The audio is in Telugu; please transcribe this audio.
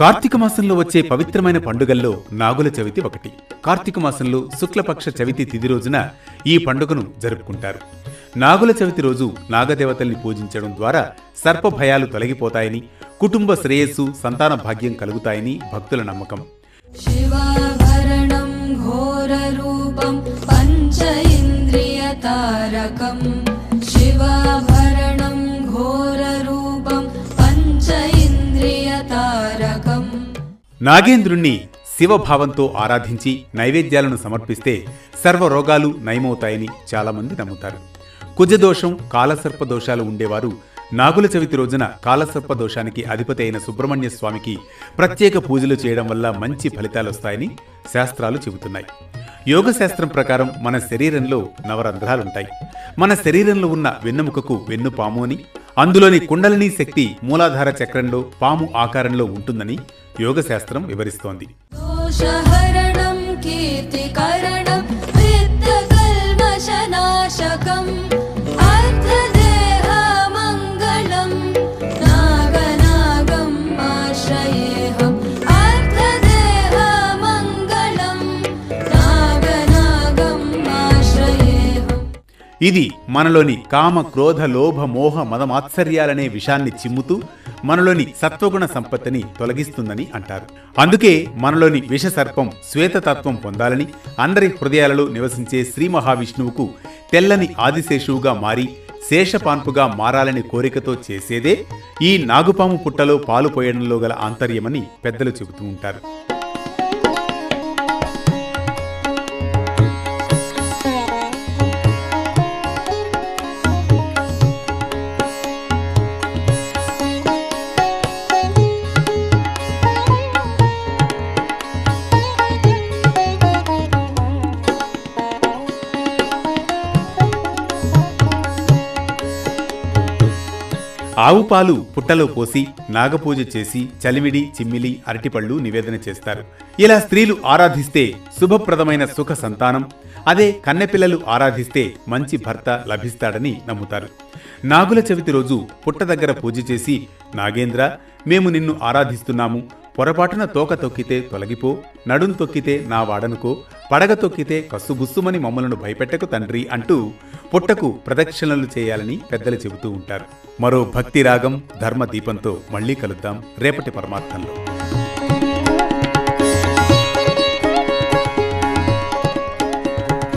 కార్తీక మాసంలో వచ్చే పవిత్రమైన పండుగల్లో నాగుల చవితి ఒకటి. కార్తీక మాసంలో శుక్లపక్ష చవితి తిది రోజున ఈ పండుగను జరుపుకుంటారు. నాగుల చవితి రోజు నాగదేవతల్ని పూజించడం ద్వారా సర్ప భయాలు తొలగిపోతాయని కుటుంబ శ్రేయస్సు సంతాన భాగ్యం కలుగుతాయని భక్తుల నమ్మకం. ఘోర రూపం పంచ ఇంద్రియ తారకం. నాగేంద్రుణ్ణి శివభావంతో ఆరాధించి నైవేద్యాలను సమర్పిస్తే సర్వ రోగాలు నయమవుతాయని చాలామంది నమ్ముతారు. కుజదోషం కాలసర్ప దోషాలు ఉండేవారు. నాగుల చవితి రోజున కాలసర్ప దోషానికి అధిపతి అయిన సుబ్రహ్మణ్య స్వామికి ప్రత్యేక పూజలు చేయడం వల్ల మంచి ఫలితాలు వస్తాయని శాస్త్రాలు చెబుతున్నాయి. యోగ శాస్త్రం ప్రకారం మన శరీరంలో నవరంధ్రాలుంటాయి. మన శరీరంలో ఉన్న వెన్నెముకకు వెన్నుపాము అని అందులోని కుండలిని శక్తి మూలాధార చక్రంలో పాము ఆకారంలో ఉంటుందని యోగ శాస్త్రం వివరిస్తోంది ఇది మనలోని కామ క్రోధ లోభ మోహ మదమాత్సర్యాలనే విషాన్ని చిమ్ముతూ మనలోని సత్వగుణ సంపత్తిని తొలగిస్తుందని అంటారు. అందుకే మనలోని విషసర్పం శ్వేతతత్వం పొందాలని అందరి హృదయాలలో నివసించే శ్రీ మహావిష్ణువుకు తెల్లని ఆదిశేషువుగా మారి శేషపాన్పుగా మారాలని కోరికతో చేసేదే ఈ నాగుపాము పుట్టలో పాలు పోయడంలో గల ఆంతర్యమని పెద్దలు చెబుతూ ఉంటారు. ఆవు పాలు పుట్టలో పోసి నాగపూజ చేసి చలిమిడి చిమ్మిలి అరటిపళ్ళు నివేదన చేస్తారు. ఇలా స్త్రీలు ఆరాధిస్తే శుభప్రదమైన సుఖ సంతానం అదే కన్నెపిల్లలు ఆరాధిస్తే మంచి భర్త లభిస్తాడని నమ్ముతారు. నాగుల చవితి రోజు పుట్ట దగ్గర పూజ చేసి నాగేంద్ర మేము నిన్ను ఆరాధిస్తున్నాము. పొరపాటున తోక తొక్కితే తొలగిపో నడుం తొక్కితే నా వాడనుకో పడగ తొక్కితే కస్సుబుస్సుమని మమ్మలను భయపెట్టకు తండ్రి అంటూ పుట్టకు ప్రదక్షిణలు చేయాలని పెద్దలు చెబుతూ ఉంటారు. మరో భక్తి రాగం ధర్మ దీపంతో మళ్ళీ కలుద్దాం. రేపటి పరమార్థంలో.